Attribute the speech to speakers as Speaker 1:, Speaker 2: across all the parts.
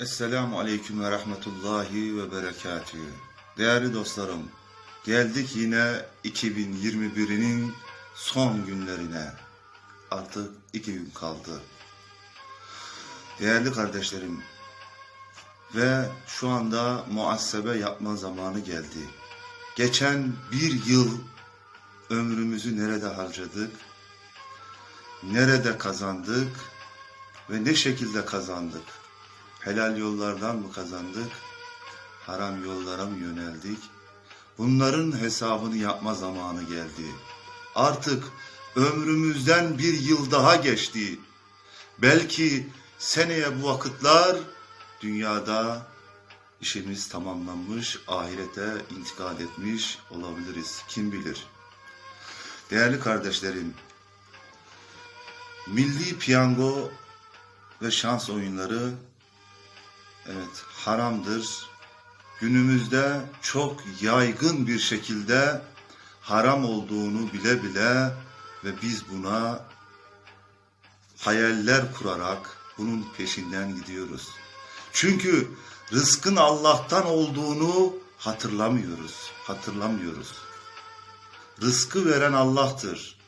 Speaker 1: Esselamu Aleyküm ve Rahmetullahi ve Berekatühü. Değerli dostlarım, geldik yine 2021'inin son günlerine. Artık iki gün kaldı. Değerli kardeşlerim, ve şu anda muhasebe yapma zamanı geldi. Geçen bir yıl ömrümüzü nerede harcadık, nerede kazandık ve ne şekilde kazandık? Helal yollardan mı kazandık? Haram yollara mı yöneldik? Bunların hesabını yapma zamanı geldi. Artık ömrümüzden bir yıl daha geçti. Belki seneye bu vakitler dünyada işimiz tamamlanmış, ahirete intikal etmiş olabiliriz. Kim bilir? Değerli kardeşlerim, milli piyango ve şans oyunları evet haramdır. Günümüzde çok yaygın bir şekilde haram olduğunu bile bile ve biz buna hayaller kurarak bunun peşinden gidiyoruz. Çünkü rızkın Allah'tan olduğunu hatırlamıyoruz. Hatırlamıyoruz. Rızkı veren Allah'tır.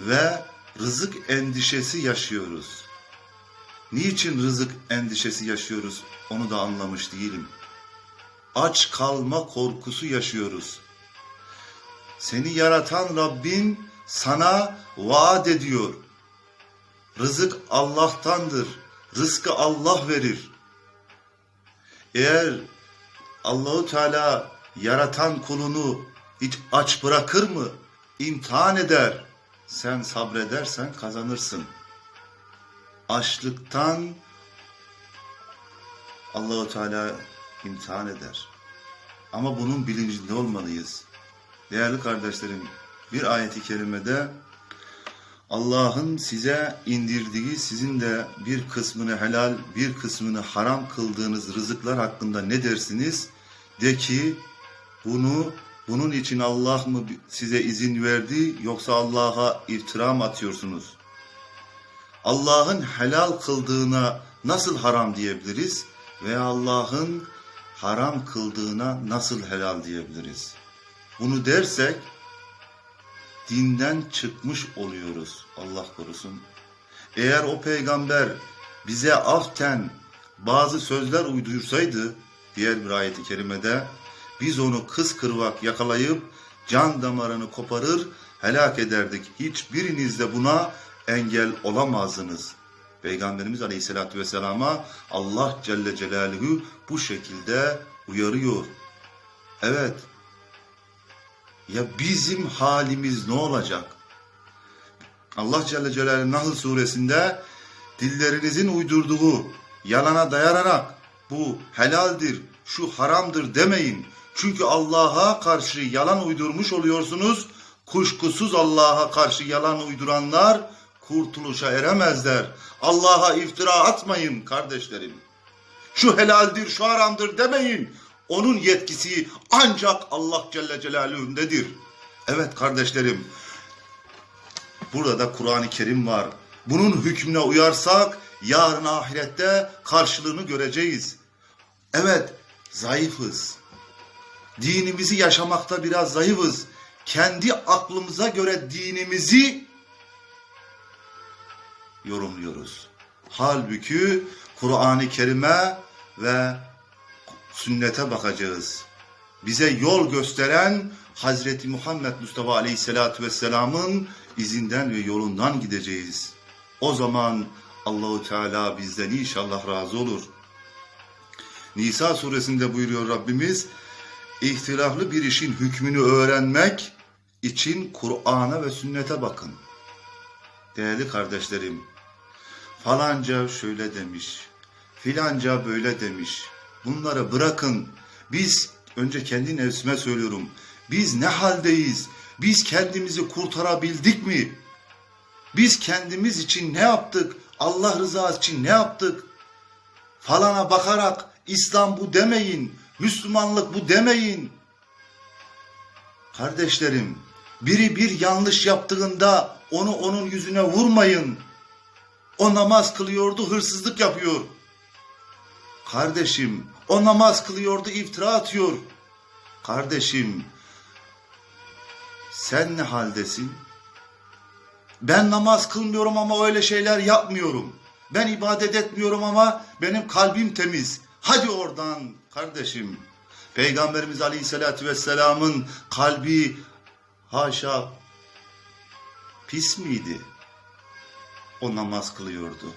Speaker 1: Ve rızık endişesi yaşıyoruz. Niçin rızık endişesi yaşıyoruz onu da anlamış değilim. Aç kalma korkusu yaşıyoruz. Seni yaratan Rabbin sana vaat ediyor. Rızık Allah'tandır. Rızkı Allah verir. Eğer Allahu Teala yaratan kulunu hiç aç bırakır mı? İmtihan eder. Sen sabredersen kazanırsın. Açlıktan Allahu Teala imtihan eder. Ama bunun bilincinde olmalıyız. Değerli kardeşlerim, bir ayeti kerimede Allah'ın size indirdiği sizin de bir kısmını helal, bir kısmını haram kıldığınız rızıklar hakkında ne dersiniz? De ki bunu bunun için Allah mı size izin verdi yoksa Allah'a iftira mı atıyorsunuz? Allah'ın helal kıldığına nasıl haram diyebiliriz veya Allah'ın haram kıldığına nasıl helal diyebiliriz? Bunu dersek dinden çıkmış oluyoruz Allah korusun. Eğer o peygamber bize aften bazı sözler uydursaydı diğer bir ayeti kerimede biz onu kız kırvak yakalayıp can damarını koparır helak ederdik. Hiçbiriniz de buna engel olamazdınız. Peygamberimiz Aleyhisselatü Vesselam'a Allah Celle Celaluhu bu şekilde uyarıyor. Evet, ya bizim halimiz ne olacak? Allah Celle Celaluhu Nahl suresinde dillerinizin uydurduğu yalana dayanarak bu helaldir, şu haramdır demeyin. Çünkü Allah'a karşı yalan uydurmuş oluyorsunuz. Kuşkusuz Allah'a karşı yalan uyduranlar kurtuluşa eremezler. Allah'a iftira atmayın kardeşlerim. Şu helaldir, şu haramdır demeyin. Onun yetkisi ancak Allah Celle Celaluhu'ndedir. Evet kardeşlerim, burada Kur'an-ı Kerim var. Bunun hükmüne uyarsak yarın ahirette karşılığını göreceğiz. Evet, zayıfız. Dinimizi yaşamakta biraz zayıfız. Kendi aklımıza göre dinimizi yorumluyoruz. Halbuki Kur'an-ı Kerim'e ve sünnete bakacağız. Bize yol gösteren Hazreti Muhammed Mustafa Aleyhisselatü Vesselam'ın izinden ve yolundan gideceğiz. O zaman Allahu Teala bizden inşallah razı olur. Nisa suresinde buyuruyor Rabbimiz, ihtilaflı bir işin hükmünü öğrenmek için Kur'an'a ve sünnete bakın. Değerli kardeşlerim, falanca şöyle demiş, filanca böyle demiş. Bunları bırakın. Biz önce kendi nefsime söylüyorum. Biz ne haldeyiz? Biz kendimizi kurtarabildik mi? Biz kendimiz için ne yaptık? Allah rızası için ne yaptık? Falana bakarak İslam bu demeyin. Müslümanlık bu demeyin. Kardeşlerim, biri bir yanlış yaptığında onu onun yüzüne vurmayın. O namaz kılıyordu, hırsızlık yapıyor. Kardeşim o namaz kılıyordu iftira atıyor. Kardeşim sen ne haldesin? Ben namaz kılmıyorum ama öyle şeyler yapmıyorum. Ben ibadet etmiyorum ama benim kalbim temiz. Hadi oradan kardeşim. Peygamberimiz Aleyhisselatü Vesselam'ın kalbi haşa pis miydi? O namaz kılıyordu.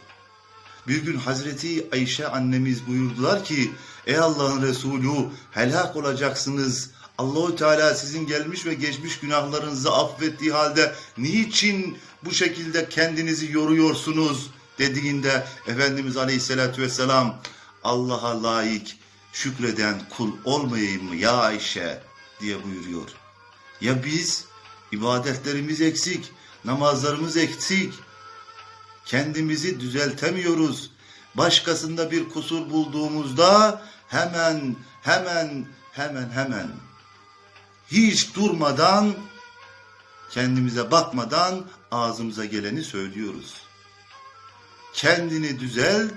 Speaker 1: Bir gün Hazreti Ayşe annemiz buyurdular ki Ey Allah'ın Resulü helak olacaksınız. Allahu Teala sizin gelmiş ve geçmiş günahlarınızı affettiği halde niçin bu şekilde kendinizi yoruyorsunuz dediğinde Efendimiz Aleyhisselatü Vesselam Allah'a layık şükreden kul olmayayım mı ya Ayşe diye buyuruyor. Ya biz ibadetlerimiz eksik, namazlarımız eksik, kendimizi düzeltemiyoruz. Başkasında bir kusur bulduğumuzda hemen hemen hemen hemen hiç durmadan kendimize bakmadan ağzımıza geleni söylüyoruz. Kendini düzelt,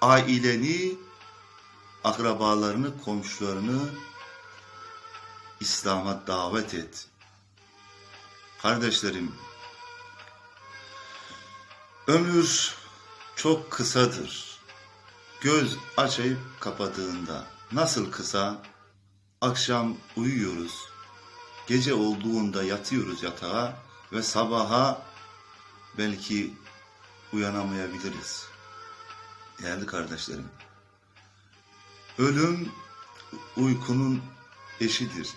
Speaker 1: aileni, akrabalarını, komşularını İslam'a davet et. Kardeşlerim, ömür çok kısadır. Göz açayıp kapadığında nasıl kısa? Akşam uyuyoruz. Gece olduğunda yatıyoruz yatağa ve sabaha belki uyanamayabiliriz. Değerli kardeşlerim, ölüm uykunun eşidir.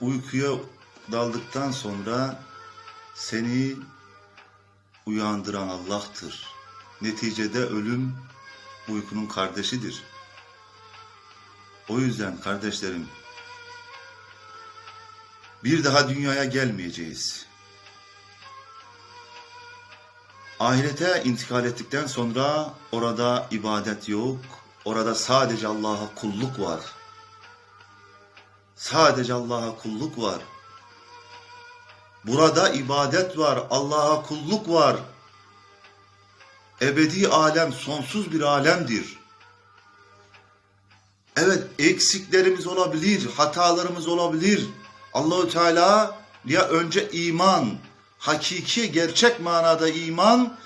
Speaker 1: Uykuya daldıktan sonra seni uyandıran Allah'tır. Neticede ölüm uykunun kardeşidir. O yüzden kardeşlerim bir daha dünyaya gelmeyeceğiz. Ahirete intikal ettikten sonra orada ibadet yok. Orada sadece Allah'a kulluk var. Sadece Allah'a kulluk var. Burada ibadet var, Allah'a kulluk var. Ebedi alem sonsuz bir alemdir. Evet eksiklerimiz olabilir, hatalarımız olabilir. Allahu Teala ya önce iman, hakiki gerçek manada iman,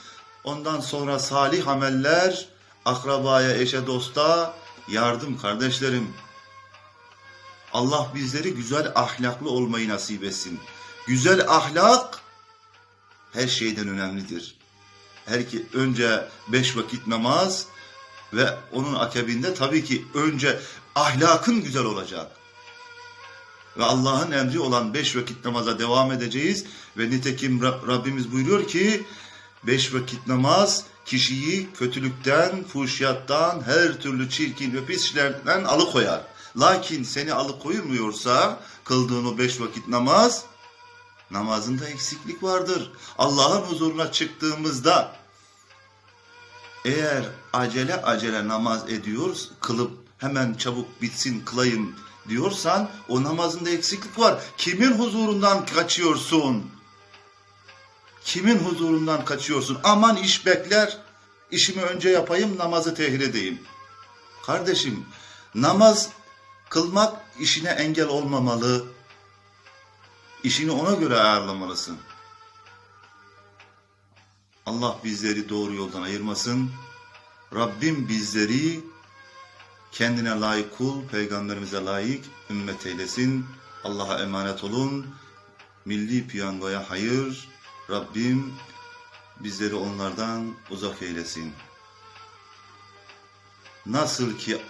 Speaker 1: ondan sonra salih ameller, akrabaya, eşe, dosta yardım kardeşlerim. Allah bizleri güzel ahlaklı olmayı nasip etsin. Güzel ahlak her şeyden önemlidir. Her ki önce beş vakit namaz ve onun akabinde tabii ki önce ahlakın güzel olacak. Ve Allah'ın emri olan beş vakit namaza devam edeceğiz. Ve nitekim Rabbimiz buyuruyor ki beş vakit namaz kişiyi kötülükten, fuhşiyattan, her türlü çirkin ve pis işlerden alıkoyar. Lakin seni alıkoymuyorsa kıldığın o beş vakit namaz namazında eksiklik vardır. Allah'ın huzuruna çıktığımızda eğer acele acele namaz ediyoruz, kılıp hemen çabuk bitsin kılayım diyorsan o namazında eksiklik var. Kimin huzurundan kaçıyorsun? Kimin huzurundan kaçıyorsun? Aman iş bekler, işimi önce yapayım, namazı tehir edeyim. Kardeşim, namaz kılmak işine engel olmamalı. İşini ona göre ayarlamalısın. Allah bizleri doğru yoldan ayırmasın. Rabbim bizleri kendine layık kul, peygamberimize layık ümmet eylesin. Allah'a emanet olun. Milli piyangoya hayır. Rabbim bizleri onlardan uzak eylesin. Nasıl ki